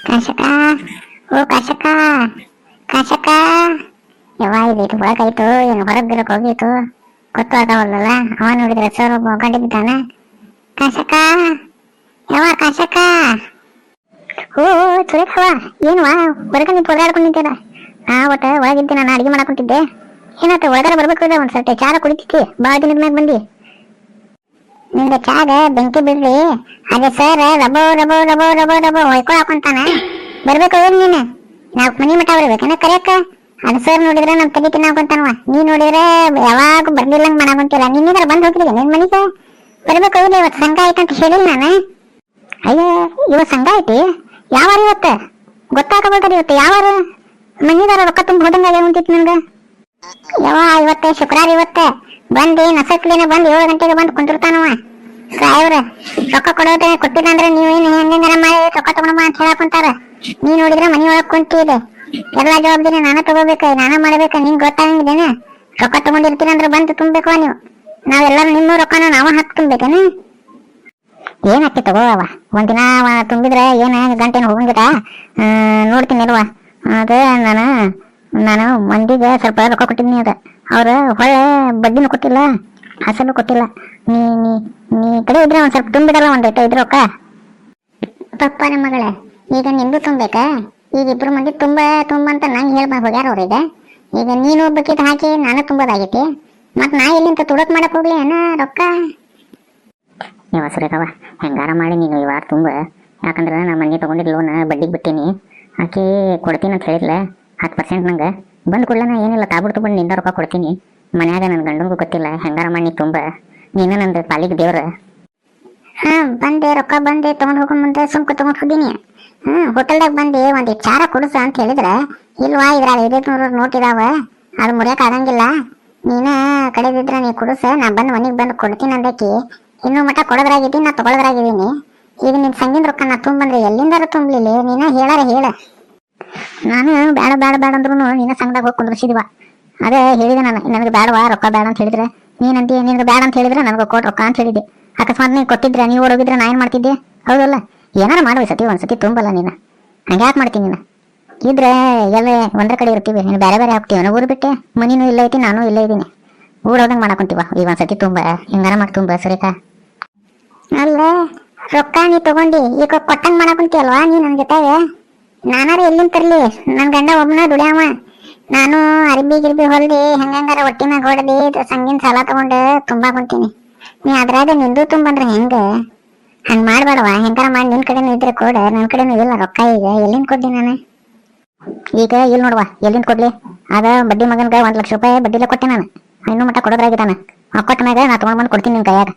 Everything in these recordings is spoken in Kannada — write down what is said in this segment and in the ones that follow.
ಕಾಶಕ ಓ ಕಾಶಕ ಕಾಶಕ ಯವ್ವ ಇದು ಇದು ಒಳಗಾಯ್ತು. ಏನು ಹೊರಗೆ ಬಿಡಕ್ ಹೋಗಿತ್ತು ಗೊತ್ತಾಗವಲ್ಲಲ್ಲ ಅವ ನೋಡಿದ್ರೆ ಸರ್ ಒಬ್ಬ ಕಂಡಿದ್ದಾನೆ ಕಾಶಕ ಯವ್ವ ಕಾಶಕ ಓ ಸುರೇಖವ ಏನು ಹೊರಗೆ ನೀವು ಪೊದಾಡ್ಕೊಂಡು ನಿಂತಿರ ನಾ ಒಟ್ಟ ಒಳಗಿದ್ದೆ, ನಾನು ಅಡಿಗೆ ಮಾಡ್ಕೊಂಡಿದ್ದೆ ಏನಾಯ್ತು ಒಳಗಡೆ ಬರ್ಬೇಕು ಇದೆ ಒಂದ್ ಸ್ವಲ್ಪ ಚಾರ ಕುಡಿತಿದ್ದಿ? ಭಾಳ ದಿನದ ಮ್ಯಾಗ ಬಂದಿ? ನಿಂದ ಚಾಗ ಬೆಂಕಿ ಬಿಡ್ಲಿ. ಅದೇ ಸರ್ ರಬೋ ರಬೋ ರಬೋ ರಬೋ ರಬೋ ಹೊಯ್ಕೊ ಹಾಕೊಂತಾನ ಬರ್ಬೇಕು ಹೋಗಿ ನೀನು. ನಾವ್ ಮನಿ ಮಠ ಬರ್ಬೇಕನ ಕರೆಯಕ್ಕ? ಅದು ಸರ್ ನೋಡಿದ್ರೆ ನಮ್ ತಲೆ ತಿನ್ನಾಕೊಂತಾನವ. ನೀ ನೋಡಿದ್ರೆ ಯಾವಾಗ ಬರ್ಲಿಲ್ಲಂಗ್ ಮಾಡಾಕೊಂತಿಲ್ಲ ನಿನ್ನಿದ್ರ ಬಂದ್ ಹೋಗಿದ್ದೆ ನಿನ್ ಮನಿಗೆ? ಬರ್ಬೇಕು ಹೋಗಿ ಇವತ್ತು ಸಂಘ ಆಯ್ತಂತ ಹೇಳಿಲ್ಲ ನಾನು. ಅಯ್ಯೋ, ಇವತ್ತು ಸಂಘ ಐತಿ? ಯಾವಾರ ಇವತ್ತು? ಗೊತ್ತಾಗಬೇಕಲ್ಲ ಇವತ್ತು. ಯಾವಾರ? ಮನಿದಾರ ರೊಕ್ಕ ತುಂಬ ಹೋದಂಗ ಉಂಟಿತ್ತು ನನ್ಗ ಯಾವ ಇವತ್ತೆ ಶುಕ್ರವಾರ ಇವತ್ತೆ. ಬಂದು ನಸಕ್ಲಿನ ಬಂದು ಏಳು ಗಂಟೆಗೆ ಬಂದು ಕುಂತಿರ್ತಾನವ ಸಾಯವ್ರ ರೊಕ್ಕ ಕೊಡೋದ ಕೊಟ್ಟಿಲ್ಲ ಅಂದ್ರೆ ಏನು ಹೆಂಗಾರ ಮಾಡಿ ರೊಕ್ಕ ತಗೊಂಡಮ್ಮ ಅಂತ ಹೇಳಕೊಂತಾರ ನೀ ನೋಡಿದ್ರೆ ಮನಿ ಒಳಗ್ ಕುಂತಿದೆ ಎಲ್ಲಾ ಜವಾಬ್ದಾರಿ ನಾನ ತಗೋಬೇಕ, ನಾನ ಮಾಡ್ಬೇಕ, ನಿಂಗ್ ಗೊತ್ತಾಗಂಗಿದೇನ ರೊಕ್ಕ ತಗೊಂಡಿರ್ತೀರ ಅಂದ್ರೆ ಬಂದು ತುಂಬಬೇಕು ನೀವು. ನಾವೆಲ್ಲರೂ ನಿಮ್ಮ ರೊಕ್ಕನ ನಾವ ಹಾಕಿ ತುಂಬೇಕೇನ ಏನ್ ಹಾಕಿ ತಗೋವ ಒಂದಿನ ತುಂಬಿದ್ರೆ ಏನ ಗಂಟೆನ ಹೋಗಂಗಿಲ್ಲ ನೋಡ್ತೀನಿ ಅಲ್ವಾ ಅದ ನಾನು ನಾನು ಮಂದಿಗೆ ಸ್ವಲ್ಪ ರೊಕ್ಕ ಕೊಟ್ಟಿದ್ದೀನಿ ಅದ. ಅವ್ರು ಹೊಳೆ ಬಡ್ಡಿನೂ ಕೊಟ್ಟಿಲ್ಲ ಹಸಲು ಕೊಟ್ಟಿಲ್ಲ. ನೀ ನೀ ನೀ ಕಡೆ ಇದ್ರೆ ಒಂದ್ ಸ್ವಲ್ಪ ತುಂಬಿಡಲ್ಲ ಒಂದ್ ಏಟು ಇದ್ರ ರೊಕ್ಕ ನಮ್ಮ ಮಗಳೇ ಈಗ ನಿಂದು ತುಂಬೇಕಾ ಈಗ ಇಬ್ರು ಮಂದಿ ತುಂಬ ತುಂಬ ಅಂತ ನಂಗೆ ಹೇಳ್ಬಾ ಹೋಗ್ಯಾರ ಅವ್ರಿಗೆ. ಈಗ ನೀನು ಒಬ್ಬಕ್ಕಿದ್ ಹಾಕಿ ನಾನು ತುಂಬೋದಾಗೈತಿ. ಮತ್ ನಾ ಎಲ್ಲಿಂದ ತುಡಕ್ ಮಾಡಕ್ ಹೋಗ್ಲಿ ಏನ ರೊಕ್ಕ? ನೀವು ಸುರೇಖವ ಹೆಂಗಾರ ಮಾಡಿ ನೀನು ಈ ವಾರ ತುಂಬ? ಯಾಕಂದ್ರೆ ನಾ ಮನೆ ತೊಗೊಂಡಿದ್ದ ಲೋನ್ ಬಡ್ಡಿಗೆ ಬಿಟ್ಟೀನಿ. ಆಕಿ ಕೊಡ್ತೀನಿ ಅಂತ ಹೇಳಿದ್ಲ ಹತ್ತು ಪರ್ಸೆಂಟ್ ನಂಗೆ. ಬಂದು ಕೂಡಲೇ ಏನಿಲ್ಲ ತಾಬಿಡ್ತು ಬಂದು ನಿಂದ ರೊಕ್ಕ ಕೊಡ್ತೀನಿ. ಮನ್ಯಾಗ ನನ್ನ ಗಂಡನಿಗೂ ಗೊತ್ತಿಲ್ಲ, ಹೆಂಗಾರ ಮಾಡಿ ತುಂಬ? ನೀನು ನಂದು ಪಾಲಿಗೆ ದೇವ್ರ. ಹಾ, ಬಂದೆ, ರೊಕ್ಕ ಬಂದೆ, ತಗೊಂಡ್ ಹೋಗೋ ಮುಂದೆ ಸುಮ್ಕ ತಗೊಂಡ್ ಹೋಗಿನಿ. ಹ್ಮ್ ಹೋಟೆಲ್ದಾಗ ಬಂದೆ, ಒಂದು ಚಾರ ಕುಡಿಸ ಅಂತ ಹೇಳಿದ್ರ, ಇಲ್ವಾ ಇದ್ರಾಗ ಐದೈದು ನೂರು ನೋಟ್ ಇದಾವ, ಅದು ಮುರಿಯಕ್ ಆಗಂಗಿಲ್ಲ ನೀನ ಕಡೆದಿದ್ರ ನೀ ಕುಡಿಸ, ನಾ ಬಂದ್ ಮನೆಗೆ ಬಂದು ಕೊಡ್ತೀನಿ ಅಂದಕ್ಕೆ, ಇನ್ನೂ ಮಟ ಕೊಡೋದ್ರಾಗಿದ್ದೀನಿ, ನಾ ತಗೊಳೋದ್ರಾಗಿದ್ದೀನಿ. ಈಗ ನಿನ್ ಸಂಗಿನ ರೊಕ್ಕ ನಾ ತುಂಬಂದ್ರೆ ಎಲ್ಲಿಂದಾರ ತುಂಬಲಿಲ್ಲ ನೀನ ಹೇಳಾರ ಹೇಳ. ನಾನು ಬೇಡ ಬೇಡ ಬೇಡ ಅಂದ್ರು ನಿನ್ನ ಸಂಘದಾಗ ಹೋಗಿ ಕುಂದ್ರಿಸಿದಿವ. ಅದೇ ಹೇಳಿದೆ ನಾನು, ನನಗೆ ಬೇಡವಾ ರೊಕ್ಕ ಬೇಡ ಅಂತ ಹೇಳಿದ್ರೆ. ನೀನಂತಿ ನಿನಗೆ ಬೇಡ ಅಂತ ಹೇಳಿದ್ರೆ ನನಗೆ ಕೊಟ್ಟು ರೊಕ್ಕ ಅಂತ ಹೇಳಿದ್ದೆ. ಅಕಸ್ಮಾತ್ ನೀವು ಕೊಟ್ಟಿದ್ರೆ ನೀವು ಓಡೋಗಿದ್ರೆ ನಾ ಏನು ಮಾಡ್ತಿದ್ದೆ? ಹೌದಲ್ಲ? ಏನಾರ ಮಾಡುವ ಸತಿ, ಒಂದ್ಸತಿ ತುಂಬಲ್ಲ ನೀನು. ಹಂಗೆ ಯಾಕೆ ಮಾಡ್ತೀನಿ ನೀನು? ಇದ್ರೆ ಎಲ್ಲ ಒಂದ್ರ ಕಡೆ ಇರ್ತೀವಿ ನೀನು ಬೇರೆ ಬೇರೆ ಹೋಗ್ತೀವಿ ಊರು ಬಿಟ್ಟೆ, ಮನಿನೂ ಇಲ್ಲ ಐತಿ, ನಾನು ಇಲ್ಲೇ ಇದ್ದೀನಿ ಊರು ಹೋದಂಗೆ ಮಾಡಕೊಂತೀವ ಈಗ ಒಂದ್ಸತಿ ತುಂಬ, ಹಿಂಗಾರ ಮಾಡಿ ತುಂಬ ಸರಿಕಾ ಅಲ್ಲ, ರೊಕ್ಕ ನೀ ತಗೊಂಡಿ, ಈಗ ಕೊಟ್ಟಂಗೆ ಮಾಡಕೊಂತೀಯಲ್ವಾ ನೀ ನನ್ನ ಜೊತೆಗೆ? ನಾನಾರ ಎಲ್ಲಿಂದ ತರ್ಲಿ? ನನ್ನ ಗಂಡ ಒಬ್ಬನ ದುಡ್ಯಾವ. ನಾನು ಅರಬಿ ಗಿರ್ಬಿ ಹೊಲ್ದಿ, ಹೆಂಗಂಗಾರ ಹೊಟ್ಟಿ ಮ್ಯಾಗ ಸಂಗಿನ ಸಾಲ ತಗೊಂಡು ತುಂಬಾ ಕುಂತೀನಿ ನೀ ಅದ್ರಾಗ ನಿಂದು ತುಂಬಂದ್ರೆ ಹೆಂಗ? ಹಂಗ್ ಮಾಡ್ಬೇಡವ ಹೆಂಗಾರ ಮಾಡಿ ನಿನ್ ಕಡೆನೂ ಇದ್ರೆ ಕೊಡ. ನನ್ ಕಡೆನೂ ಇಲ್ಲ ರೊಕ್ಕ ಈಗ. ಎಲ್ಲಿಂದ ಕೊಡ್ಲಿ ನಾನು? ಈಗ ಇಲ್ಲಿ ನೋಡುವ, ಎಲ್ಲಿಂದ ಕೊಡ್ಲಿ? ಅದ ಬಡ್ಡಿ ಮಗನ್ಗ ಒಂದ್ ಲಕ್ಷ ರೂಪಾಯಿ ಬಡ್ಡಿಲೆ ಕೊಟ್ಟೆ ನಾನು. ಇನ್ನೂ ಮಟ್ಟ ಕೊಡೋದ್ರಾಗಿದ್ದಾನ. ಆ ಕೊಟ್ಟ ಮ್ಯಾಗ ನಾ ತಗೊಂಡ್ ಬಂದು ಕೊಡ್ತೀನಿ ನಿನ್ ಕೈಯಾಗ.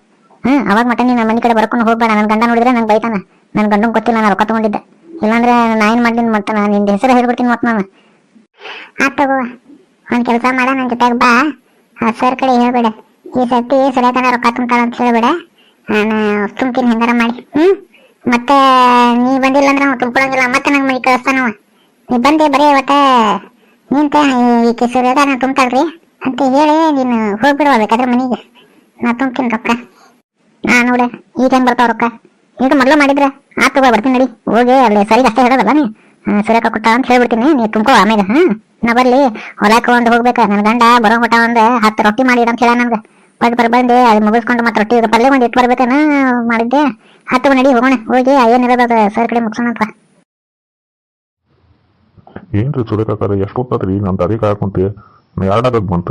ಹ್ಮ್, ಅವಾಗ ಮಟ್ಟ ನೀನ್ ಮನೆ ಕಡೆ ಬರ್ಕೊಂಡು ಹೋಗ್ಬೇಡ. ನನ್ ಗಂಡ ನೋಡಿದ್ರೆ ನಂಗೆ ಬೈತಾನ. ನನ್ ಗಂಡನ ಗೊತ್ತಿಲ್ಲ ನಾನು ರೊಕ್ಕ ತಗೊಂಡಿದ್ದೆ. ಇಲ್ಲಾಂದ್ರೆ ನಾ ಏನ್ ಮಾಡ್ತೀನಿ ಮತ್ತ ನಾನು ನಿಂದ ಹೆಸರು ಹೇಳ್ಬಿಡ್ತೀನಿ ಮತ್ತ ನಾನು. ಆತ್ ತಗೋ, ಒಂದ್ ಕೆಲಸ ಮಾಡ ನನ್ ಜೊತೆಗೆ ಬಾ. ಆ ಸರ್ ಕಡೆ ಹೇಳ್ಬೇಡ. ಈ ಸರ್ತಿ ಸರಿಯಾದ ರೊಕ್ಕ ತುಂಬ್ತಾಳ ಅಂತ ಹೇಳ್ಬೇಡ. ನಾನು ತುಂಬ್ತೀನಿ ಹೆಂಗಾರ ಮಾಡಿ. ಹ್ಮ್? ಮತ್ತೆ ನೀ ಬಂದಿಲ್ಲ ಅಂದ್ರೆ ಅವ್ನು ತುಂಬ್ಕೊಳಂಗಿಲ್ಲ. ಮತ್ತೆ ನಂಗೆ ಮನೆ ಕಳಿಸ್ತಾನವ ನೀ ಬಂದೆ ಬರೀ ಒಟ್ಟ ನಿಂತ ಈಕೆ ನಾನು ತುಂಬ್ತಾಳ್ರಿ ಅಂತ ಹೇಳಿ ನೀನು ಹೋಗ್ಬಿಡುವ ಬೇಕಾದ್ರೆ ಮನೆಗೆ. ನಾ ತುಂಬ್ತೀನಿ ರೊಕ್ಕ. ನಾ ನೋಡ, ಈಗ ಹೆಂಗ್ ಬರ್ತಾವ ರೊಕ್ಕ? ಈಗ ಮೊದಲು ಮಾಡಿದ್ರೆ ಆತ್ ತಗೋ, ಬರ್ತೀನಿ ನಡಿ. ಹೋಗಿ, ಅಲ್ಲಿ ಸರಿ ಅಷ್ಟೇ ಹೇಳೋದಲ್ಲ ನೀ? ಸುರೇಖ ಕೊಟ್ಟ ಅಂತ ಹೇಳ್ಬಿಡ್ತೀನಿ. ನೀ ತುಂಬ್ಕೋ ಆಮೇಲೆ ಹಾ? ನಾ ಬರ್ಲಿ. ಹೊಲಕ್ಕೆ ಒಂದು ಹೋಗ್ಬೇಕ. ನನ್ನ ಗಂಡ ಬರೋ ಮಟ ಒಂದು ಹತ್ತು ರೊಟ್ಟಿ ಮಾಡಿ ಅಂತ ಹೇಳ ನನ್ಗೆ. ಪಟ್ ಬರ್ ಬಂದೆ, ಅದು ಮುಗಿಸ್ಕೊಂಡು ಮತ್ತೆ ರೊಟ್ಟಿ ಪಲ್ಲೆ ಒಂದು ಇಟ್ಟು ಬರ್ಬೇಕನ ಮಾಡಿದ್ದೆ. ಹತ್ತು ನಡಿ, ಹೋಗೋಣ. ಹೋಗಿ ಏನಿರೋದು ಸರ್ ಕಡೆ ಮುಗಿಸೋಣ ಏನ್ರಿ ಸುರೇಖಾಕಾರ ಎಷ್ಟು ಹೊತ್ತಾತ್ರಿ ನಾನು ದಾರಿ ಕಾಯಕೊಂತೆ ನಾ ಎರಡಾಗಕ್ ಬಂತ.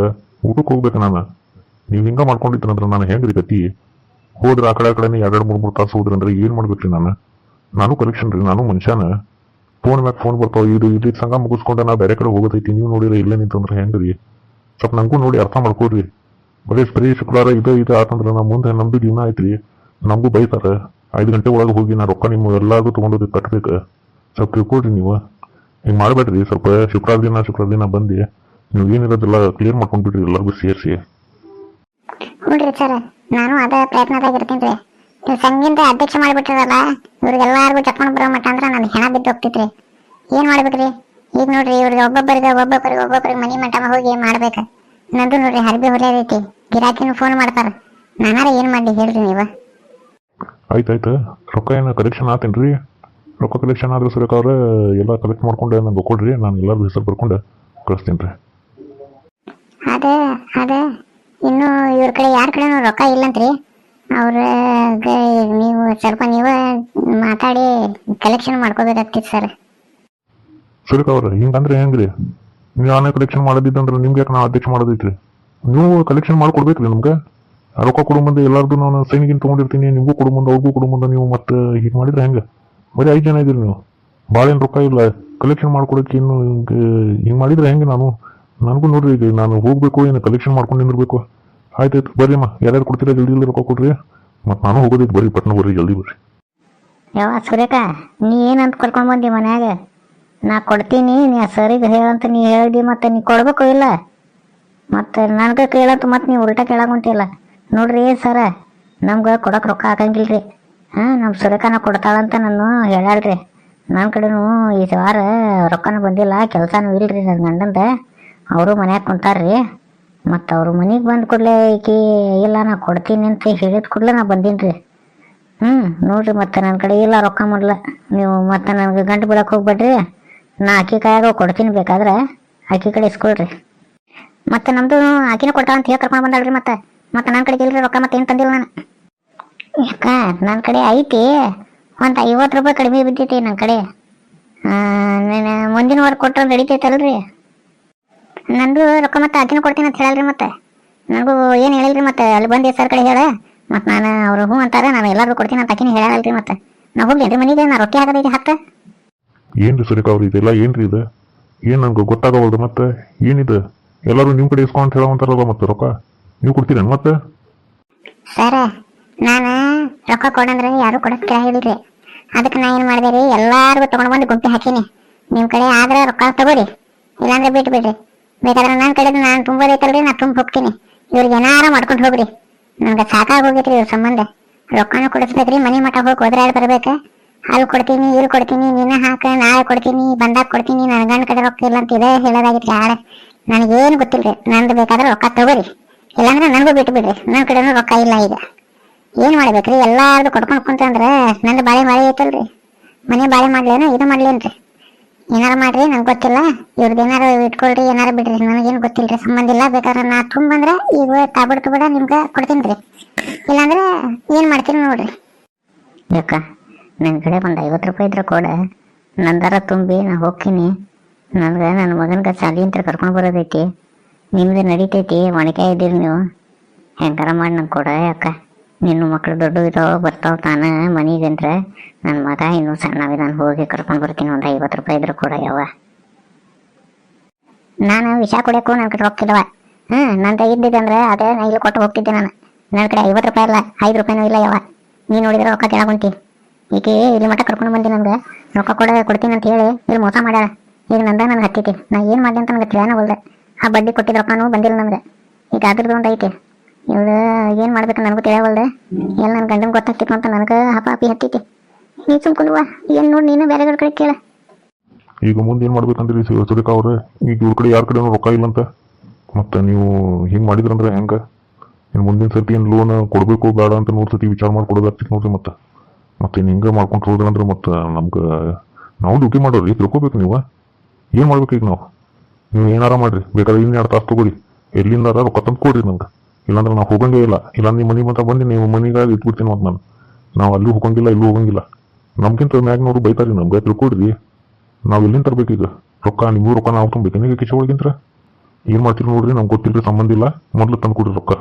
ಊಟಕ್ಕೆ ಹೋಗ್ಬೇಕು ನಾನು. ನೀವು ಹಿಂಗ ಮಾಡ್ಕೊಂಡಿದ್ರಂದ್ರೆ ನಾನು ಹೆಂಗ್ರಿ ಗತಿ? ಹೋದ್ರೆ ಆ ಕಡೆ, ಆ ಕಡೆನೇ ಎರಡೆರಡು ಮೂರು ಮೂರು ತಾಸು ಹೋದ್ರಂದ್ರೆ ಏನ್ ಮಾಡ್ಬೇಕ್ರಿ ನಾನು? ನಾನು ಕರೆಕ್ಷನ್ ರೀ, ನಾನು ಮನುಷ್ಯನ. ಫೋನ್ ಮ್ಯಾಗ ಫೋನ್ ಬರ್ತಾವ, ಇದು ಇಲ್ಲಿ ಸಂಘ ಮುಗಿಸ್ಕೊಂಡೆ, ನಾ ಬೇರೆ ಕಡೆ ಹೋಗೋದೈತಿ ನೀವು ನೋಡಿರ, ಇಲ್ಲೇ ನಿಂತಂದ್ರೆ ಹೆಂಗ್ರಿ ಸ್ವಲ್ಪ ನಂಗೂ ನೋಡಿ ಅರ್ಥ ಮಾಡ್ಕೊಡ್ರಿ ಬರೀ ಬರೀ ಶುಕ್ರವಾರ ಇದು ಇದು ಆತಂದ್ರೆ ನಾ ಮುಂದೆ ನಮ್ದು ಜೀವನ ಐತ್ರಿ. ನಮಗೂ ಬೈತಾರ, ಐದು ಗಂಟೆ ಒಳಗೆ ಹೋಗಿ ನಾ ರೊಕ್ಕ ನಿಮ್ಮ ಎಲ್ಲಾರ್ಗೂ ತೊಗೊಂಡೋಗಿ ಕಟ್ಬೇಕು. ಸ್ವಲ್ಪ ತಿಳ್ಕೊಡ್ರಿ ನೀವು. ಹಿಂಗೆ ಮಾಡಬೇಡ್ರಿ, ಸ್ವಲ್ಪ ಶುಕ್ರವಾರ ದಿನ ಶುಕ್ರವಾರ ದಿನ ಬಂದು, ನೀವು ಏನಿರೋದೆಲ್ಲ ಕ್ಲಿಯರ್ ಮಾಡ್ಕೊಂಡ್ಬಿಡ್ರಿ, ಎಲ್ಲರಿಗೂ ಸೇರಿಸಿ. ನೋಡ್ರಿ ಸರ್. ನಾನು ಅದೇ ಪ್ರಯತ್ನದಾಗ ಇರ್ತೀನಿ ರೀ ನೀವು ಸಂಘದಿಂದ ಅಧ್ಯಕ್ಷ ಮಾಡಿಬಿಟ್ಟಿರಲ್ಲ ಇವ್ರಿಗೆಲ್ಲಾರ್ಗು ಚಕ್ಕೊಂಡು ಬರೋ ಮಟ್ಟ ಅಂದ್ರೆ ನಾನು ಹೆಣ ಬಿದ್ದು ಹೋಗ್ತಿತ್ರಿ ಏನ್ ಮಾಡ್ಬೇಕ್ರಿ ಈಗ ನೋಡ್ರಿ ಇವ್ರಿಗೆ ಒಬ್ಬೊಬ್ಬರಿಗೆ ಒಬ್ಬೊಬ್ಬರಿಗೆ ಒಬ್ಬೊಬ್ಬರಿಗೆ ಮನೆ ಮಟ್ಟ ಹೋಗಿ ಮಾಡ್ಬೇಕು? ನಂದು ನೋಡ್ರಿ ಹರಿಬಿ ಹೊಲಿಯದೈತಿ ಗಿರಾಕಿನೂ ಫೋನ್ ಮಾಡ್ತಾರ. ನಾನಾರ ಏನ್ ಮಾಡಿ ಹೇಳ್ರಿ ನೀವು. ಆಯ್ತಾಯ್ತು. ರೊಕ್ಕ ಏನು ಕಲೆಕ್ಷನ್ ಆತೇನ್ರಿ ರೊಕ್ಕ ಕಲೆಕ್ಷನ್ ಆದ್ರೆ ಸುರೇಖ ಅವ್ರೆ ಎಲ್ಲ ಕಲೆಕ್ಟ್ ಮಾಡ್ಕೊಂಡು ನಂಗೆ ಕೊಡ್ರಿ. ನಾನು ಎಲ್ಲರದು ಹೆಸರು ಬರ್ಕೊಂಡು ಕಳಿಸ್ತೀನಿ ರೀ. ಅದೇ ಅದ. ಇನ್ನು ಇವ್ರ ಕಡೆ ಯಾರ ಕಡೆನೂ ರೊಕ್ಕ ಇಲ್ಲಂತ್ರಿ. ಅವ್ರ ನೀವು ಸ್ವಲ್ಪ ನೀವು ಮಾತಾಡಿ ಕಲೆಕ್ಷನ್ ಮಾಡ್ಕೋಬೇಕಾಗ್ತಿತ್ತು ಸರ್ ಸರಿ ಅವ್ರ ಹಿಂಗಂದ್ರೆ ಹೆಂಗ್ರಿ? ನೀವು ನಾನೇ ಕಲೆಕ್ಷನ್ ಮಾಡೋದಿದ್ದಂದ್ರೆ ನಿಮ್ಗೆ ಯಾಕೆ ನಾವು ಅಧ್ಯಕ್ಷ ಮಾಡೋದೈತ್ರಿ? ನೀವು ಕಲೆಕ್ಷನ್ ಮಾಡ್ಕೊಡ್ಬೇಕ್ರಿ ನಮ್ಗೆ. ರೊಕ್ಕ ಕೊಡು ಎಲ್ಲಾರ್ದು ನಾನು ಸೈನಿಗಿನ್ ತೊಗೊಂಡಿರ್ತೀನಿ, ನಿಮಗೂ ಕೊಡು ಮುಂದೆ ಅವ್ರಿಗೂ ಕೊಡು ನೀವು ಮತ್ತೆ ಹೀಗೆ ಮಾಡಿದ್ರೆ ಹೆಂಗೆ? ಬರೀ ಐದು ಜನ ಇದೀರಿ ನೀವು. ಭಾಳ ಏನು ರೊಕ್ಕ ಇಲ್ಲ. ಕಲೆಕ್ಷನ್ ಮಾಡ್ಕೊಡಕ್ಕೆ ಇನ್ನು ಹಿಂಗೆ ಮಾಡಿದ್ರೆ ಹೆಂಗೆ ನಾನು? ನನಗೂ ನೋಡ್ರಿ ಈಗ ನಾನು ಹೋಗ್ಬೇಕು, ಏನು ಕಲೆಕ್ಷನ್ ಮಾಡ್ಕೊಂಡು ನಿಂದಿರ್ಬೇಕು. ಆಯ್ತಾಯ್ತು, ಬರ್ರಿ ಅಮ್ಮ. ಯಾರ್ಯಾರು ಕೊಡ್ತೀರಾ ಜಲ್ದಿ ಜಲ್ದಿ ರೊಕ್ಕ ಕೊಡ್ರಿ. ಮತ್ತು ನಾನು ಹೋಗೋದಿತ್ತು ಬರ್ರಿ ಪಟ್ನ ಬರ್ರಿ, ಜಲ್ದಿ ಬರ್ರಿ. ಯಾವ ಸುರೇಖ ನೀ ಏನಂತ ಕರ್ಕೊಂಡು ಬಂದಿ ಮನ್ಯಾಗ? ನಾ ಕೊಡ್ತೀನಿ, ನೀ ಸರಿಗೆ ಹೇಳಂತ ನೀ ಹೇಳ್ದಿ, ಮತ್ತೆ ನೀ ಕೊಡ್ಬೇಕು ಇಲ್ಲ? ಮತ್ತೆ ನನಗೆ ಕೇಳಂತ ಮತ್ತೆ ನೀವು ಉಲ್ಟಾ ಕೇಳಾಕೊಂತಿಲ್ಲ. ನೋಡ್ರಿ ಸರ, ನಮ್ಗೆ ಕೊಡಕ್ಕೆ ರೊಕ್ಕ ಹಾಕಂಗಿಲ್ರಿ ಹಾಂ ನಮ್ಮ ಸುರೇಖನ ಕೊಡ್ತಾಳಂತ ನಾನು ಹೇಳಾಳ್ರಿ. ನನ್ನ ಕಡೆನೂ ಈ ವಾರ ರೊಕ್ಕನೂ ಬಂದಿಲ್ಲ, ಕೆಲಸನೂ ಇಲ್ರಿ ನನ್ನ ಗಂಡಂದ. ಅವರು ಮನ್ಯಾಗ ಕುಂತಾರ್ರಿ. ಮತ್ತು ಅವ್ರ ಮನೆಗೆ ಬಂದ ಕೂಡಲೇ ಈಕಿ ಇಲ್ಲ ನಾ ಕೊಡ್ತೀನಿ ಅಂತ ಹೇಳಿದ ಕೂಡಲೇ ನಾ ಬಂದೀನಿ ರೀ ಹ್ಞೂ ನೋಡಿರಿ ಮತ್ತೆ ನನ್ನ ಕಡೆ ಇಲ್ಲ ರೊಕ್ಕ ಮಾಡಲ ನೀವು ಮತ್ತೆ ನನಗೆ ಗಂಟು ಬಿಡಕ್ಕೆ ಹೋಗ್ಬೇಡ್ರಿ. ನಾ ಆಕೆ ಕಾಯಾಗ ಕೊಡ್ತೀನಿ ಬೇಕಾದ್ರೆ. ಆಕೆ ಕಡೆ ಇಸ್ಕೊಳ್ರಿ. ಮತ್ತೆ ನಮ್ಮದು ಆಕೆನೂ ಕೊಟ್ಟ ಅಂತ ಹೇಳಿ ಕರ್ಕೊಂಡು ಬಂದಾಳ್ರಿ ಮತ್ತೆ. ಮತ್ತೆ ನನ್ನ ಕಡೆಗೆ ಇಲ್ರಿ ರೊಕ್ಕ ಮತ್ತೆ ಏನು ತಂದಿಲ್ಲ ನಾನು. ಯಾಕ ನನ್ನ ಕಡೆ ಐತಿ. ಒಂದು ಐವತ್ತು ರೂಪಾಯಿ ಕಡಿಮೆ ಬಿದ್ದೈತಿ ನನ್ನ ಕಡೆ. ಮುಂದಿನ ವಾರ ಕೊಟ್ಟರೆ ನಡೀತೈತಲ್ರಿ. ನಂದು ರೊಕ್ಕ ಮತ್ತೆ ಆಕಿನ ಕೊಡ್ತೀನಿ ಅಂತ ಹೇಳಲ್ರಿ ಮತ್ತೆ. ನನಗೂ ಏನು ಹೇಳಿಲ್ರಿ ಮತ್ತೆ ಅಲ್ಲಿ ಬಂದು ಸರ್ ಕಡೆ ಹೇಳ. ಮತ್ತೆ ನಾನು ಅವರು ಹ್ಞೂ ಅಂತಾರೆ ನಾನು ಎಲ್ಲರಿಗೂ ಕೊಡ್ತೀನಿ ಅಂತ ಆಕಿನ ಹೇಳಲ್ರಿ ಮತ್ತೆ. ನಾ ಹೋಗ್ಲೇನ್ರಿ ಮನೆಗೆ ನಾ ರೊಟ್ಟಿ ಹಾಕೋದೈತಿ ಹತ್ತು. ಏನು ಸುರೇಖ ಅವ್ರು ಇದೆಲ್ಲ ಏನ್ರಿ ಇದು? ಏನು ನನಗೆ ಗೊತ್ತಾಗವಲ್ದು ಮತ್ತೆ? ಏನಿದೆ? ಎಲ್ಲರೂ ನಿಮ್ಮ ಕಡೆ ಇಸ್ಕೊಂಡ್ ಹೇಳುವಂತಾರಲ್ಲ ಮತ್ತೆ ರೊಕ್ಕ? ನೀವು ಕೊಡ್ತೀರೇನು ಮತ್ತೆ? ಸರ್ ನಾನು ರೊಕ್ಕ ಕೊಡಂದ್ರೆ ಯಾರು ಕೊಡಕ್ಕೆ ಕೇಳಿಲ್ರಿ. ಅದಕ್ಕೆ ನಾ ಏನು ಮಾಡಿದೆ ರೀ ಎಲ್ಲರಿಗೂ ತಗೊಂಡು ಬಂದು ಗುಂಪಿ ಹಾಕೀನಿ. ನಿಮ್ಮ ಕಡೆ ಆದ್ರೆ ರೊಕ್ಕ ತಗೋರಿ. ಇಲ್ಲಾಂದ್ರೆ ಬಿಟ್ಟು ಬಿಡ್ರಿ ಬೇಕಾದ್ರೆ ನನ್ನ ಕಡೆ ನಾನು ತುಂಬೋದೈತಲ್ರಿ ನಾ ತುಂಬ ಹೋಗ್ತೀನಿ. ಇವ್ರಿಗೆ ಏನಾರ ಮಾಡ್ಕೊಂಡು ಹೋಗ್ರಿ ನನಗೆ ಸಾಕಾಗೋಗೈತ್ರಿ ಇವ್ರ ಸಂಬಂಧ. ರೊಕ್ಕನೂ ಕೊಡಿಸ್ಬೇಕ್ರಿ, ಮನೆ ಮಠ ಹೋಗಿ ಹೋದ್ರಾಡ್ ಬರ್ಬೇಕು. ಅಲ್ಲಿ ಕೊಡ್ತೀನಿ ಇಲ್ಲಿ ಕೊಡ್ತೀನಿ, ನಿನ್ನ ಹಾಕ, ನಾಳೆ ಕೊಡ್ತೀನಿ, ಬಂದಾಗ ಕೊಡ್ತೀನಿ ನನ್ನ ಗಂಡ ಕಡೆ ರೊಕ್ಕ ಇಲ್ಲ ಅಂತ ಇದೇ ಹೇಳೋದಾಗಿತ್ತು ಯಾರ ನನಗೇನು ಗೊತ್ತಿಲ್ರಿ, ನಂದು ಬೇಕಾದ್ರೆ ರೊಕ್ಕ ತಗೋರಿ. ಇಲ್ಲಾಂದ್ರೆ ನನಗೂ ಬಿಟ್ಟು ಬಿಡ್ರಿ. ನನ್ನ ಕಡೆನೂ ರೊಕ್ಕ ಇಲ್ಲ ಈಗ. ಏನ್ ಮಾಡ್ಬೇಕ್ರಿ? ಎಲ್ಲಾರ್ದು ಕೊಡ್ಕೊಂಡು ಕುಂತಂದ್ರೆ ನಂದು ಬಾಳೆ ಮಳೆ ಐತಲ್ರಿ. ಮನೆ ಬಾಳೆ ಮಾಡ್ಲೇನ, ಇದು ಮಾಡ್ಲೇನ್ರಿ. ಏನಾರ ಮಾಡ್ರಿ, ನಂಗೆ ಗೊತ್ತಿಲ್ಲ. ಇವ್ರದ್ದು ಏನಾರ ಇಟ್ಕೊಳ್ರಿ, ಏನಾರ ಬಿಡ್ರಿ. ನನಗೇನು ಗೊತ್ತಿಲ್ರಿ, ಸಂಬಂಧ ಇಲ್ಲ. ಬೇಕಾದ್ರೆ ನಾ ತುಂಬಂದ್ರೆ ಈಗ ತಾಬಿಡ್ ತುಬಿಡ ನಿಮ್ಗೆ ಕೊಡ್ತೀನಿ ರೀ ಇಲ್ಲಾಂದ್ರೆ ಏನ್ ಮಾಡ್ತೀನಿ ನೋಡ್ರಿ. ಅಕ್ಕ ನನ್ನ ಕಡೆ ಒಂದು ಐವತ್ತು ರೂಪಾಯಿ ಇದ್ರೆ ಕೊಡ. ನಂದಾರ ತುಂಬಿ, ನಾ ಹೋಗ್ತೀನಿ. ನನಗೆ ನನ್ನ ಮಗನಿಗೆ ಸಾಲಿ ಅಂತ ಕರ್ಕೊಂಡು ಬರೋದೈತಿ. ನಿಮ್ದು ನಡೀತೈತಿ ಒಣಕೆ ಇದ್ದೀರಿ ನೀವು. ಹೆಂಗಾರ ಮಾಡಿ ನಂಗೆ ಕೊಡ ಯಾಕ? ನಿನ್ನ ಮಕ್ಕಳು ದೊಡ್ಡ ಇದಾವ ಬರ್ತಾವ ತಾನ ಮನೆಗಂದ್ರೆ ನನ್ನ ಮಗ ಇನ್ನು ಸಣ್ಣವಿ ನಾನು ಹೋಗಿ ಕರ್ಕೊಂಡು ಬರ್ತೀನಿ ಒಂದು ಐವತ್ತು ರೂಪಾಯಿ ಇದ್ರೆ ಕೂಡ ಯಾವ ನಾನು ವಿಷ ಕುಡಿಯೋಕ್ಕೂ ನನ್ನ ಕಡೆ ರೊಕ್ಕಿಲ್ಲವ ಹ್ಞೂ ಕೈ ಇದ್ದಿದ್ದಂದ್ರೆ ಅದೇ ನಾ ಇಲ್ಲಿ ಕೊಟ್ಟು ಹೋಗ್ತಿದ್ದೆ ನಾನು. ನನ್ನ ಕಡೆ ಐವತ್ತು ರೂಪಾಯಿ ಇಲ್ಲ ಐದು ರೂಪಾಯಿನೂ ಇಲ್ಲ ಯಾವ ನೀನು ನೋಡಿದ್ರೆ ರೊಕ್ಕ ಕೆಳಗುಂಟಿ ಈಕೆ ಇಲ್ಲಿ ಮಟ್ಟ ಕರ್ಕೊಂಡು ಬಂದಿ ನನಗೆ. ರೊಕ್ಕ ಕೊಡ, ಕೊಡ್ತೀನಿ ಅಂತ ಹೇಳಿ ಇಲ್ಲಿ ಮೋಸ ಮಾಡ್ಯಾಳ. ಈಗ ನಂದ ನನಗೆ ಹತ್ತಿತಿ. ನಾ ಏನು ಮಾಡಿದೆ ಅಂತ ನನಗೆ ತಿಳಿಯಾನ ಬಲ್ದೆ. ಆ ಬಡ್ಡಿ ಕೊಟ್ಟಿದ್ದ ರೊಕ್ಕನೂ ಬಂದಿಲ್ಲ ನನಗೆ. ಈಗ ಅದ್ರದ್ದು ಒಂದು ಐತಿ. ಇವಳು ಏನು ಮಾಡ್ಬೇಕು ನನಗೂ ತಿಳಿಯವಲ್ದೆ ಎಲ್ಲ ನನ್ನ ಗಂಡನ ಗೊತ್ತಾಗ್ತಿತ್ತು ಅಂತ ನನಗೆ ಹಪ ಹಪಿ ಹತ್ತೈತಿ. ನೀ ಸುಮ್ಕೊಂಡ್ವ ಏನು ನೋಡಿ ನೀನು ಬೇರೆ ಕಡೆ ಕೇಳ. ಈಗ ಮುಂದೆ ಏನು ಮಾಡ್ಬೇಕಂದ್ರಿ ಸುರೇಖ ಅವ್ರೆ? ಈಗ ಇವ್ರ ಕಡೆ ಯಾರ ಕಡೆನೂ ರೊಕ್ಕ ಇಲ್ಲ ಅಂತ. ಮತ್ತೆ ನೀವು ಹಿಂಗೆ ಮಾಡಿದ್ರಂದ್ರೆ ಹೆಂಗೆ? ಇನ್ನು ಮುಂದಿನ ಸರ್ತಿ ಏನು ಲೋನ್ ಕೊಡಬೇಕು ಬೇಡ ಅಂತ ನೂರು ಸತಿ ವಿಚಾರ ಮಾಡಿ ಕೊಡೋದಾಗ್ತಿತ್ತು ನೋಡ್ರಿ ಮತ್ತೆ. ಮತ್ತೆ ಇನ್ನು ಹಿಂಗೆ ಮಾಡ್ಕೊಂಡು ಹೋದ್ರಂದ್ರೆ ಮತ್ತೆ ನಮ್ಗೆ ನಾವು ಡ್ಯೂಟಿ ಮಾಡೋರಿ ತಿಳ್ಕೊಬೇಕು ನೀವು. ಏನು ಮಾಡ್ಬೇಕು ಈಗ ನಾವು? ನೀವು ಏನಾರ ಮಾಡ್ರಿ ಬೇಕಾದ್ರೆ ಇನ್ನೆರಡು ತಾಸು ತೊಗೊಳಿ ಎಲ್ಲಿಂದಾರ ರೊಕ್ಕ ತಂದು ಕೊಡ್ರಿ ನಂಗೆ ಇಲ್ಲಾಂದ್ರೆ ನಾವು ಹೋಗಂಗೇ ಇಲ್ಲ. ಇಲ್ಲಾಂದ್ರೆ ನಿಮ್ಮ ಮನೆ ಮಾತ್ರ ಬಂದು ನೀವು ಮನೆಗೆ ಇಟ್ಬಿಡ್ತೀನಿ ಮತ್ತೆ ನಾನು. ನಾವು ಅಲ್ಲೂ ಹೋಗಂಗಿಲ್ಲ, ಇಲ್ಲೂ ಹೋಗಂಗಿಲ್ಲ. ನಮ್ಗಿಂತ ಮ್ಯಾಗ ನೋಡು ಬೈತಾರಿ ನಮ್ಗೆ ತಿಳ್ಕೊಡ್ರಿ. ನಾವು ಎಲ್ಲಿಂದ ಈಗ? ರೊಕ್ಕ ನಿಮಗೂ ರೊಕ್ಕ ನಾವು ತುಂಬಬೇಕು ನೀವು ಕಿಶೆ ಒಳಗಿಂತ್ರ ಏನು ಮಾಡ್ತೀರಿ ನೋಡ್ರಿ, ನಮ್ಗೆ ಗೊತ್ತಿಲ್ಲ ಸಂಬಂಧ ಇಲ್ಲ. ಮೊದಲು ತಂದು ಕೊಡ್ರಿ ರೊಕ್ಕ.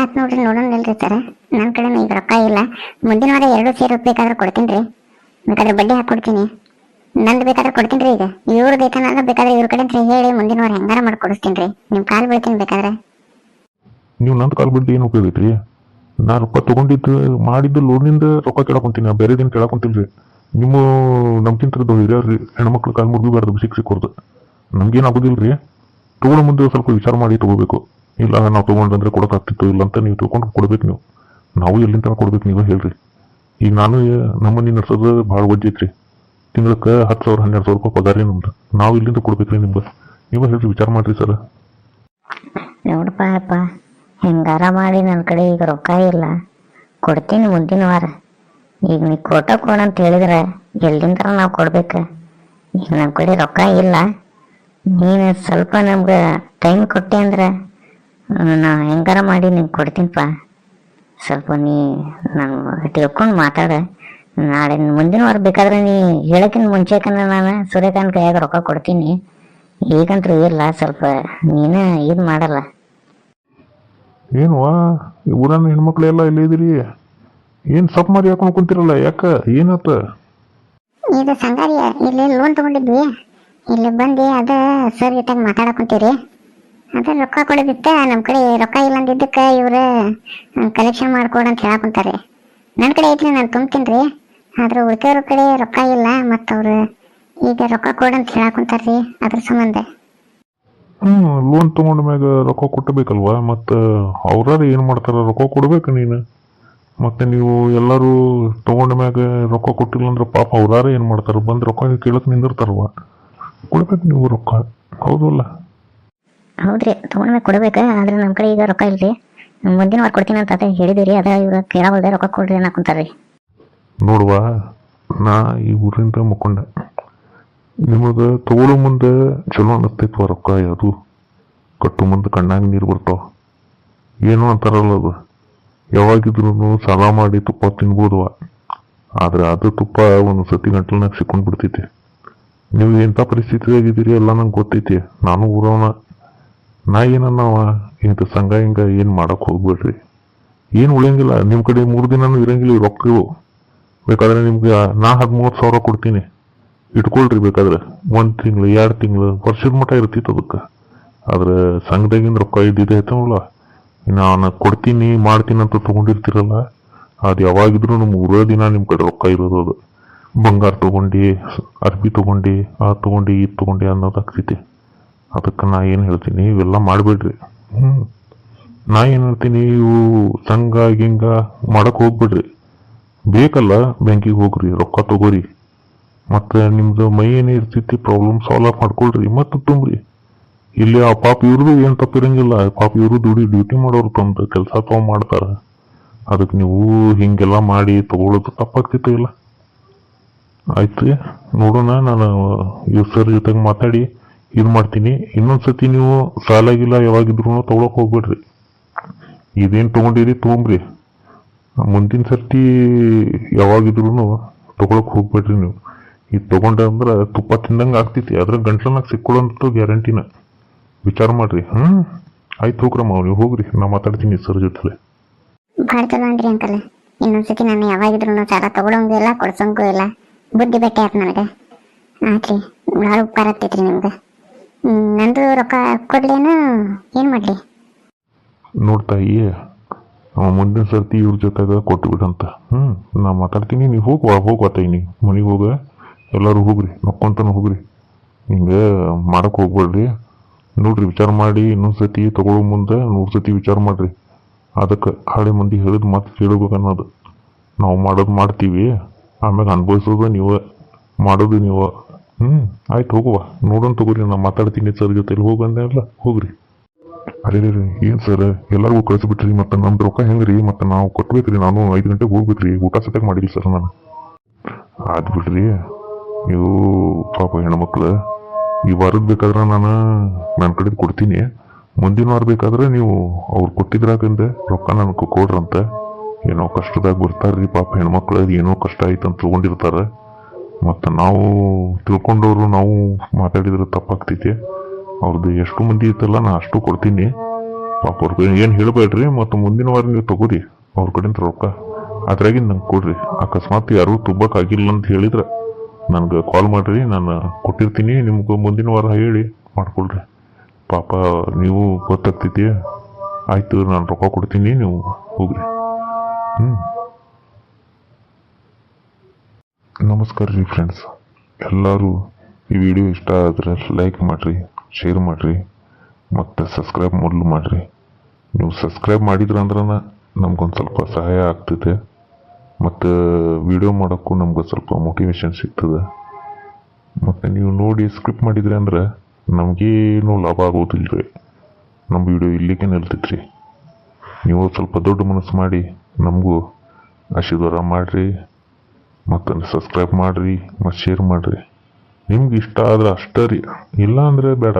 ಆತ್ ನೋಡ್ರಿ ನೋಡೋಣ ಸರ್ ನನ್ನ ಕಡೆ ಈಗ ರೊಕ್ಕ ಇಲ್ಲ. ಮುಂದಿನ ವಾರ ಎರಡು ಸೇರಿ ಬೇಕಾದ್ರೆ ಕೊಡ್ತೀನಿ ರೀ. ಬೇಕಾದ್ರೆ ಬಡ್ಡಿ ಹಾಕೊಡ್ತೀನಿ ನಂದು ಬೇಕಾದ್ರೆ ಕೊಡ್ತೀನಿ ರೀ ಈಗ. ಇವ್ರು ಬೇಕನ್ನ ಬೇಕಾದ್ರೆ ಇವ್ರ ಕಡೆ ಹೇಳಿ ಮುಂದಿನ ವಾರ ಹೆಂಗಾರ ಮಾಡಿ ಕೊಡಿಸ್ತೀನಿ ರೀ. ನಿಮ್ಮ ಕಾಲು ಬೀಳ್ತೀನಿ ಬೇಕಾದ್ರೆ. ನೀವು ನಂದು ಕಾಲ್ ಬಿಟ್ಟು ಏನು ಉಪಯೋಗ ಐತ್ರಿ? ನಾ ರೊಕ್ಕ ತೊಗೊಂಡಿದ್ದು, ಮಾಡಿದ್ದು ಲೋನಿಂದ ರೊಕ್ಕ ಕೇಳಕೊಂತೀನಿ ನಾ ಕೇಳಕೊಂತೀನಿ ರೀ. ನಿಮ್ಮ ನಮ್ಗಿಂತ ಹಿರಿಯರ್ರಿ ಹೆಣ್ಮಕ್ಳು ಕಾಲ್ ಮುರಿಬಾರ್ದು ಶಿಕ್ಷೆ ಸಿಕ್ಕೋರ್ದು ನಮ್ಗೇನು ರೀ. ತಗೊಳ್ಳೋ ಮುಂದೆ ಸ್ವಲ್ಪ ವಿಚಾರ ಮಾಡಿ ತೊಗೋಬೇಕು. ಇಲ್ಲ ನಾವು ತೊಗೊಂಡ್ರೆ ಕೊಡೋಕ್ಕಾಗ್ತಿತ್ತು ಇಲ್ಲ ಅಂತ ನೀವು ತೊಗೊಂಡು ಕೊಡ್ಬೇಕು ನೀವು. ನಾವು ಎಲ್ಲಿಂದ ಕೊಡ್ಬೇಕು ನೀವು ಹೇಳ್ರಿ. ಈಗ ನಾನು ನಮ್ಮನೆ ನಡ್ಸೋದು ಭಾಳ ಒಜ್ಜೈತ್ರಿ. ತಿಂಗಳಕ್ಕೆ ಹತ್ತು ಸಾವಿರ, ಹನ್ನೆರಡು ಸಾವಿರ ರೂಪಾಯಿ ಪಗಾರ ರೀ ನಮ್ದು ನಾವು ಇಲ್ಲಿಂದ ಕೊಡ್ಬೇಕ್ರಿ ನಿಮ್ಗೆ. ನೀವು ಹೇಳ್ರಿ ವಿಚಾರ ಮಾಡ್ರಿ ಸರ್. ನೋಡಪ್ಪ ಅಪ್ಪ, ಹೆಂಗಾರ ಮಾಡಿ ನನ್ನ ಕಡೆ ಈಗ ರೊಕ್ಕ ಇಲ್ಲ. ಕೊಡ್ತೀನಿ ಮುಂದಿನ ವಾರ. ಈಗ ನೀ ಕೊಟ್ಟ ಕೊಡ ಅಂತ ಹೇಳಿದ್ರೆ ಎಲ್ಲಿಂದ ನಾವು ಕೊಡ್ಬೇಕು? ಈಗ ನಮ್ಮ ಕಡೆ ರೊಕ್ಕ ಇಲ್ಲ. ನೀನು ಸ್ವಲ್ಪ ನಮ್ಗೆ ಟೈಮ್ ಕೊಟ್ಟೆ ಅಂದ್ರೆ ನಾ ಹೆಂಗಾರ ಮಾಡಿ ನಿಂಗೆ ಕೊಡ್ತೀನಿಪ್ಪ ಸ್ವಲ್ಪ ನೀ ನಾನು ತಿಳ್ಕೊಂಡು ಮಾತಾಡ. ನಾಳೆ ಮುಂದಿನ ವಾರ ಬೇಕಾದ್ರೆ ನೀ ಮುಂಚೆ ಮುಂಚೆಕನ ನಾನು ಸೂರ್ಯಕಾಂತ್ ಕೈಯಾಗ ರೊಕ್ಕ ಕೊಡ್ತೀನಿ. ಈಗಂತೂ ಇಲ್ಲ ಸ್ವಲ್ಪ ನೀನು ಇದು ಮಾಡಲ್ಲ. ಏನು ಊರನ್ನ ಹೆಣ್ಮಕ್ಳು ಎಲ್ಲ ಇಲ್ಲಿ ಇದ್ರಿ ಏನು ಸಪ್ ಮಾರಿ ಹಾಕೊಂಡು ಕುಂತಿರಲ್ಲ ಯಾಕ? ಏನಾತ? ಇದು ಸಂಗಾರಿ ಇಲ್ಲಿ ಲೋನ್ ತಗೊಂಡಿದ್ವಿ. ಇಲ್ಲಿ ಬಂದು ಅದ ಸರ್ ಜೊತೆಗೆ ಮಾತಾಡಕೊಂತೀರಿ ಅದ ರೊಕ್ಕ ಕೊಡೋದಿತ್ತ ನಮ್ಮ ಕಡೆ ರೊಕ್ಕ ಇಲ್ಲ ಅಂದಿದ್ದಕ್ಕೆ ಇವ್ರು ಕಲೆಕ್ಷನ್ ಮಾಡ್ಕೊಡು ಅಂತ ಹೇಳಕೊಂತಾರೆ ನನ್ನ ಕಡೆ ಐತ್ರಿ ನಾನು ತುಂಬ್ತೀನಿ ರೀ. ಆದ್ರೆ ಉಳ್ಕೆಯವ್ರ ಕಡೆ ರೊಕ್ಕ ಇಲ್ಲ ಮತ್ತು ಅವ್ರು ಈಗ ರೊಕ್ಕ ಕೊಡಂತ ಅಂತ ಹೇಳಕೊಂತಾರ್ರಿ ಅದ್ರ ಸಂಬಂಧ. ಹ್ಞೂ ಲೋನ್ ತೊಗೊಂಡ ಮ್ಯಾಗ ರೊಕ್ಕ ಕೊಟ್ಟಬೇಕಲ್ವಾ ಮತ್ತು ಅವ್ರಾರ ಏನು ಮಾಡ್ತಾರ ರೊಕ್ಕ ಕೊಡ್ಬೇಕು ನೀನು? ಮತ್ತು ನೀವು ಎಲ್ಲರೂ ತೊಗೊಂಡ ಮ್ಯಾಗ ರೊಕ್ಕ ಕೊಟ್ಟಿಲ್ಲ ಅಂದ್ರೆ ಪಾಪ ಅವ್ರಾರ ಏನು ಮಾಡ್ತಾರೆ? ಬಂದು ರೊಕ್ಕ ಕೇಳಕ್ಕೆ ನಿಂದಿರ್ತಾರಲ್ವ? ಕೊಡ್ಬೇಕು ನೀವು ರೊಕ್ಕ. ಹೌದಲ್ಲ ಹೌದ್ರಿ ಮ್ಯಾಲ್ ಕೊಡ್ಬೇಕ ಆದ್ರೆ ನಮ್ಮ ಕಡೆ ಈಗ ರೊಕ್ಕ ಇಲ್ರಿ. ಮುಂದಿನ ವಾರ ಕೊಡ್ತೀನಿ ಅಂತ ಹೇಳಿದಿರಿ ಅದ ಇವ್ರು ಕೇಳವಲ್ದೆ ರೊಕ್ಕ ಕೊಡ್ರಿ ಅನ್ನಕೊಂತಾರ್ರಿ ನೋಡುವ ನಾ ಈ ಊರಿಂದ ಮುಕೊಂಡೆ. ನಿಮಗೆ ತಗೊಳ್ಳೋ ಮುಂದೆ ಚಲೋ ಅನ್ನಿಸ್ತೈತ್ವ ರೊಕ್ಕ ಅದು ಕಟ್ಟು ಮುಂದೆ ಕಣ್ಣಾಗ ನೀರು ಬರ್ತಾವ. ಏನು ಅಂತಾರಲ್ಲ ಅದು. ಯಾವಾಗಿದ್ರು ಸಾಲ ಮಾಡಿ ತುಪ್ಪ ತಿನ್ಬೋದುವ. ಆದ್ರೆ ಅದು ತುಪ್ಪ ಒಂದು ಸತಿ ಗಂಟಲ್ನಾಗ ಸಿಕ್ಕೊಂಡು ಬಿಡ್ತೈತಿ. ನೀವು ಎಂಥ ಪರಿಸ್ಥಿತಿಯಾಗಿದ್ದೀರಿ ಎಲ್ಲ ನಂಗೆ ಗೊತ್ತೈತಿ. ನಾನು ಊರವನ. ನಾ ಏನನ್ನವ? ಇಂಥ ಸಂಘ ಹಿಂಗ ಏನು ಮಾಡಕ್ ಹೋಗ್ಬೇಡ್ರಿ. ಏನು ಉಳಿಯಂಗಿಲ್ಲ. ನಿಮ್ಮ ಕಡೆ ಮೂರು ದಿನನೂ ಇರಂಗಿಲ್ಲ ರೊಕ್ಕವು ಬೇಕಾದ್ರೆ ನಿಮ್ಗೆ ನಾ ಹದಿಮೂವತ್ತು ಸಾವಿರ ಕೊಡ್ತೀನಿ. ಇಟ್ಕೊಳ್ರಿ ಬೇಕಾದ್ರೆ. ಒಂದು ತಿಂಗಳು, ಎರಡು ತಿಂಗಳು, ವರ್ಷದ ಮಟ್ಟ ಇರ್ತಿತ್ತು ಅದಕ್ಕೆ. ಆದ್ರೆ ಸಂಘದಾಗಿಂದ ರೊಕ್ಕ ಇದ್ದಿದ್ದೆ ಐತವಲ್ಲ ನಾನು ಕೊಡ್ತೀನಿ, ಮಾಡ್ತೀನಿ ಅಂತ ತೊಗೊಂಡಿರ್ತಿರಲ್ಲ, ಅದು ಯಾವಾಗಿದ್ರು ನಮ್ಮ ಊರೇ ದಿನ ನಿಮ್ಮ ಕಡೆ ರೊಕ್ಕ ಇರೋದು ಅದು. ಬಂಗಾರ ತೊಗೊಂಡು, ಅರ್ಬಿ ತೊಗೊಂಡು, ಆ ತೊಗೊಂಡು ಇದು ತೊಗೊಂಡು ಅನ್ನೋದಾಗ್ತೈತಿ ಅದಕ್ಕೆ ನಾ ಏನು ಹೇಳ್ತೀನಿ, ಇವೆಲ್ಲ ಮಾಡಬೇಡ್ರಿ. ಹ್ಞೂ ನಾ ಏನು ಹೇಳ್ತೀನಿ, ಇವು ಸಂಘ ಗಿಂಗ ಮಾಡೋಕೆ ಹೋಗ್ಬಿಡ್ರಿ. ಬೇಕಲ್ಲ ಬ್ಯಾಂಕಿಗೆ ಹೋಗ್ರಿ, ರೊಕ್ಕ ತಗೋರಿ. ಮತ್ತೆ ನಿಮ್ದು ಮೈ ಏನೇ ಇರ್ತೈತಿ ಪ್ರಾಬ್ಲಮ್ ಸಾಲ್ವ್ ಮಾಡ್ಕೊಳ್ರಿ, ಮತ್ತೆ ತುಂಬ್ರಿ. ಇಲ್ಲಿ ಆ ಪಾಪ ಇವ್ರದ್ದು ಏನು ತಪ್ಪಿರಂಗಿಲ್ಲ. ಪಾಪ ಇವರು ದುಡಿ ಡ್ಯೂಟಿ ಮಾಡೋರು ತಂದು ಕೆಲಸ ತಗೊಂಡು ಮಾಡ್ತಾರೆ. ಅದಕ್ಕೆ ನೀವು ಹಿಂಗೆಲ್ಲ ಮಾಡಿ ತಗೊಳ್ಳೋದು ತಪ್ಪಾಗ್ತಿತ್ತು ಇಲ್ಲ. ಆಯ್ತು ನೋಡೋಣ, ನಾನು, ಇವ್ರ ಸರ್ ಜೊತೆಗೆ ಮಾತಾಡಿ ಇದು ಮಾಡ್ತೀನಿ. ಇನ್ನೊಂದು ಸತಿ ನೀವು ಸಾಲಾಗಿಲ್ಲ ಯಾವಾಗಿದ್ರು ತಗೊಳಕ್ ಹೋಗ್ಬೇಡ್ರಿ. ಇದೇನು ತೊಗೊಂಡಿರಿ, ತೊಗೊಂಬ್ರಿ. ಮುಂದಿನ ಸರ್ತಿ ಯಾವಾಗಿದ್ರು ತಗೊಳಕ್ ಹೋಗ್ಬೇಡ್ರಿ ನೀವು. ಈ ತಗೊಂಡ ಅಂದ್ರೆ ತುಪ್ಪ ತಿಂದಂಗೆ ಆಗ್ತೈತಿ ಅದ್ರ ಗಂಟ್ಲನಾಗ ಸಿಕ್ಕೊಳ್ಳೋಂಥ ಗ್ಯಾರಂಟಿನ. ವಿಚಾರ ಮಾಡ್ರಿ ಹ್ಮ್? ಆಯ್ತು ಹೋಗ್ರಮ್ಮ ನೀವು ಹೋಗ್ರಿ ನಾ ಮಾತಾಡ್ತೀನಿ ಸರ್ ಜೊತೆ ಭಾಳ ಚಲೋ ಅಂದ್ರಿ ಅಂಕಲ್. ಇನ್ನೊಂದ್ಸತಿ ನಾನು ಯಾವಾಗಿದ್ರು ಸಾಲ ತಗೊಳಂಗೂ ಇಲ್ಲ ಕೊಡ್ಸಂಗೂ ಇಲ್ಲ. ಬುದ್ಧಿ ಬೆಟ್ಟ ಆಯ್ತು ನನಗೆ. ಆತ್ರಿ ಭಾಳ ಉಪಕಾರ ಆಗ್ತೈತ್ರಿ ನಿಮ್ಗೆ. ನಂದು ರೊಕ್ಕ ಕೊಡ್ಲೇನು? ಏನು ಮಾಡಲಿ? ನೋಡ್ತಾಯಿ ಮುಂದಿನ ಸರ್ತಿ ಇವ್ರ ಜೊತೆಗ ಕೊಟ್ಟು ಬಿಡಂತ. ಹ್ಮ್, ನಾ ಮಾತಾಡ್ತೀನಿ ನೀವು ಹೋಗುವ ಹೋಗುವ ತಾಯಿ ನೀ. ಮನೆಗೆ ಹೋಗ, ಎಲ್ಲರೂ ಹೋಗ್ರಿ ನಕ್ಕೊಂತಾನೆ ಹೋಗ್ರಿ. ಹಿಂಗೆ ಮಾಡಕ್ ಹೋಗ್ಬೇಡ್ರಿ ನೋಡ್ರಿ, ವಿಚಾರ ಮಾಡಿ, ಇನ್ನೊಂದು ಸತಿ ತಗೊಳ್ಳೋ ಮುಂದೆ ನೂರು ಸತಿ ವಿಚಾರ ಮಾಡ್ರಿ. ಅದಕ್ಕೆ ಹಳೆ ಮಂದಿ ಹೇಳಿದ ಮಾತು ಕೇಳಬೇಕು ಅನ್ನೋದು ನಾವು ಮಾಡೋದು ಮಾಡ್ತೀವಿ, ಆಮ್ಯಾಗ ಅನುಭವಿಸೋದು ನೀವು, ಮಾಡೋದು ನೀವು. ಹ್ಞೂ ಆಯ್ತು ಹೋಗುವ. ನೋಡೋಣ ತಗೋರಿ, ನಾ ಮಾತಾಡ್ತೀನಿ ಸರ್ ಜೊತೆಲಿ ಹೋಗಂದೆ ಅಲ್ಲ, ಹೋಗ್ರಿ. ಅರೆ ಏನು ಸರ್ ಎಲ್ಲರಿಗೂ ಕಳಿಸ್ಬಿಟ್ರಿ, ಮತ್ತೆ ನಮ್ದು ರೊಕ್ಕ ಹೆಂಗ್ರಿ? ಮತ್ತು ನಾವು ಕೊಟ್ಬೇಕ್ರಿ ನಾನು ಐದು ಗಂಟೆಗೆ ಹೋಗ್ಬೇಕ್ರಿ ಊಟ ಸತ್ಯಾಗ ಮಾಡಿಲ್ಲ ಸರ್ ನಾನು. ಆದ್ ಬಿಡ್ರಿ ಇವು ಪಾಪ ಹೆಣ್ಮಕ್ಳು. ಈ ವಾರದ ಬೇಕಾದ್ರೆ ನಾನು ನನ್ನ ಕಡೆ ಕೊಡ್ತೀನಿ. ಮುಂದಿನ ವಾರ ಬೇಕಾದ್ರೆ ನೀವು ಅವ್ರು ಕೊಟ್ಟಿದ್ರಾಗಂದೆ ರೊಕ್ಕ ನನಗೆ ಕೊಡ್ರಂತ. ಏನೋ ಕಷ್ಟದಾಗ ಬರ್ತಾರ್ರಿ ಪಾಪ ಹೆಣ್ಮಕ್ಳು ಏನೋ ಕಷ್ಟ ಆಯ್ತು ಅಂತ ತಗೊಂಡಿರ್ತಾರೆ. ಮತ್ತು ನಾವು ತಿಳ್ಕೊಂಡವರು, ನಾವು ಮಾತಾಡಿದ್ರೆ ತಪ್ಪಾಗ್ತೈತಿ. ಅವ್ರದ್ದು ಎಷ್ಟು ಮಂದಿ ಇತ್ತಲ್ಲ, ನಾ ಅಷ್ಟು ಕೊಡ್ತೀನಿ. ಪಾಪ ಅವ್ರಿಗೆ ಏನು ಹೇಳಬೇಡ್ರಿ, ಮತ್ತು ಮುಂದಿನ ವಾರ ನೀವು ತಗೋರಿ, ಅವ್ರ ಕಡೆಯಿಂದ ರೊಕ್ಕ. ಅದ್ರಾಗಿಂದ ನಂಗೆ ಕೊಡ್ರಿ. ಅಕಸ್ಮಾತ್ ಯಾರೂ ತುಂಬಕ್ಕಾಗಿಲ್ಲ ಅಂತ ಹೇಳಿದ್ರೆ, ನನಗೆ ಕಾಲ್ ಮಾಡಿರಿ, ನಾನು ಕೊಟ್ಟಿರ್ತೀನಿ, ನಿಮ್ಗೆ ಮುಂದಿನ ವಾರ ಹೇಳಿ ಮಾಡ್ಕೊಳ್ರಿ. ಪಾಪ ನೀವು ಗೊತ್ತಾಗ್ತೈತಿ ಆಯ್ತು, ನಾನು ರೊಕ್ಕ ಕೊಡ್ತೀನಿ, ನೀವು ಹೋಗ್ರಿ. ಹ್ಞೂ ನಮಸ್ಕಾರ ರೀ ಫ್ರೆಂಡ್ಸ್ ಎಲ್ಲರೂ ಈ ವಿಡಿಯೋ ಇಷ್ಟ ಆದರೆ ಲೈಕ್ ಮಾಡಿರಿ. ಶೇರ್ ಮಾಡಿರಿ, ಮತ್ತು ಸಬ್ಸ್ಕ್ರೈಬ್ ಮೊದಲು ಮಾಡಿರಿ. ನೀವು ಸಬ್ಸ್ಕ್ರೈಬ್ ಮಾಡಿದ್ರ ಅಂದ್ರೆ ನಮ್ಗೊಂದು ಸ್ವಲ್ಪ ಸಹಾಯ ಆಗ್ತಿದೆ. ಮತ್ತು ವಿಡಿಯೋ ಮಾಡೋಕ್ಕೂ ನಮ್ಗೆ ಸ್ವಲ್ಪ ಮೋಟಿವೇಶನ್ ಸಿಗ್ತದೆ. ಮತ್ತು ನೀವು ನೋಡಿ ಸ್ಕ್ರಿಪ್ಟ್ ಮಾಡಿದ್ರಿ ಅಂದ್ರೆ ನಮಗೇನು ಲಾಭ ಆಗೋದಿಲ್ಲ ರೀ ನಮ್ಮ ವಿಡಿಯೋ ಇಲ್ಲಿಗೆ ನಿಲ್ತೈತ್ರಿ. ನೀವು ಸ್ವಲ್ಪ ದೊಡ್ಡ ಮನಸ್ಸು ಮಾಡಿ ನಮಗೂ ಆಶೀರ್ವಾದ ಮಾಡಿರಿ. ಮತ್ತು ಸಬ್ಸ್ಕ್ರೈಬ್ ಮಾಡಿರಿ, ಮತ್ತು ಶೇರ್ ಮಾಡಿರಿ. ನಿಮ್ಗೆ ಇಷ್ಟ ಆದ್ರೆ ಅಷ್ಟೇ ರೀ. ಇಲ್ಲ ಅಂದರೆ ಬೇಡ.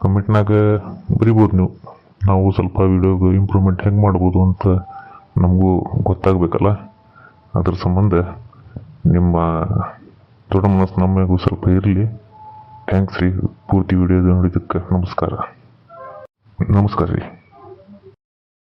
ಕಮೆಂಟ್ನಾಗ ಬರಿಬೋದು ನೀವು. ನಾವು ಸ್ವಲ್ಪ ವಿಡಿಯೋಗೆ ಇಂಪ್ರೂವ್ಮೆಂಟ್ ಹೆಂಗೆ ಮಾಡ್ಬೋದು ಅಂತ ನಮಗೂ ಗೊತ್ತಾಗಬೇಕಲ್ಲ. ಅದ್ರ ಸಂಬಂಧ ನಿಮ್ಮ ದೊಡ್ಡ ಮನಸ್ಸು ಸ್ವಲ್ಪ ಇರಲಿ. ಥ್ಯಾಂಕ್ಸ್ ರೀ. ಪೂರ್ತಿ ವಿಡಿಯೋ ನೋಡಿದ್ದಕ್ಕೆ ನಮಸ್ಕಾರ. ನಮಸ್ಕಾರ ರೀ.